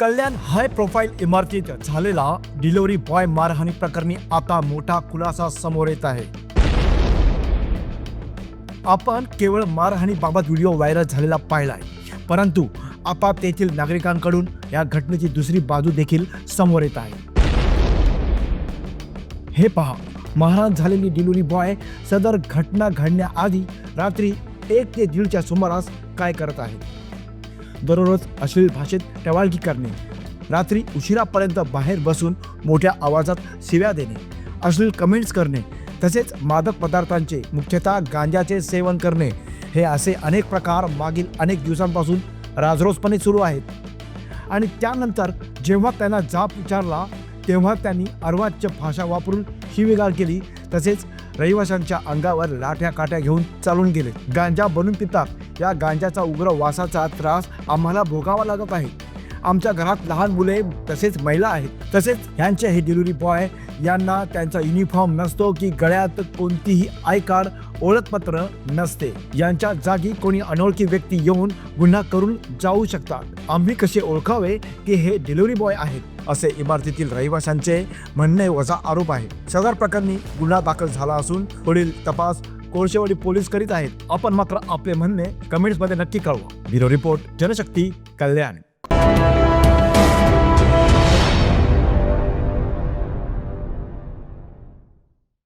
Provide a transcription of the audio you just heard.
कल्याण high profile इमारतीत झालेला delivery boy मारहाणी प्रकरणी आता मोठा खुलासा समोर येत आहे. आपण केवळ मारहाणीबाबत व्हिडिओ व्हायरल झालेला पाहिलाय परंतु आता तेथील नागरिकांकडून या घटनेची दुसरी बाजू देखील समोर येत आहे. हे पहा मारहाण झालेली डिलिव्हरी बॉय सदर घटना घडण्याआधी रात्री एक ते दीडच्या सुमारास काय करत आहे? दररोज अश्लील भाषेत टवाळगी करणे. रात्री उशिरापर्यंत बाहेर बसून मोठ्या आवाजात शिव्या देणे. अश्लील कमेंट्स करणे. तसेच मादक पदार्थांचे मुख्यतः गांजाचे सेवन करणे. हे असे अनेक प्रकार मागील अनेक दिवसांपासून राजरोसपणे सुरू आहेत. आणि त्यानंतर जेव्हा त्यांना जाब विचारला तेव्हा त्यांनी अर्वाच्य भाषा वापरून शिवीगार केली तसेच रहिवाशांच्या अंगावर लाठ्या काठ्या घेऊन चालून गेले. गांजा बनून पितात. या गांजाचा उग्र वासाचा त्रास आम्हाला भोगावा लागत आहे. आमच्या घरात लहान मुले तसेच महिला आहेत. तसेच ह्यांचे हे डिलिव्हरी बॉय यांना त्यांचा युनिफॉर्म नसतो की गळ्यात कोणतीही आय कार्ड ओळखपत्र नसते. यांच्या जागी कोणी अनोळखी व्यक्ती येऊन गुन्हा करून जाऊ शकतात. आम्ही कसे ओळखावे की हे डिलिव्हरी बॉय आहेत? असे इमारतीतील रहिवाशांचे म्हणणे वजा आरोप आहे. सदर प्रकरणी गुन्हा दाखल झाला असून पुढील तपास कोळशेवाडी पोलीस करीत आहेत. आपण मात्र आपले म्हणणे कमेंट्समध्ये नक्की कळवा. Bureau report Janshakti Kalyan.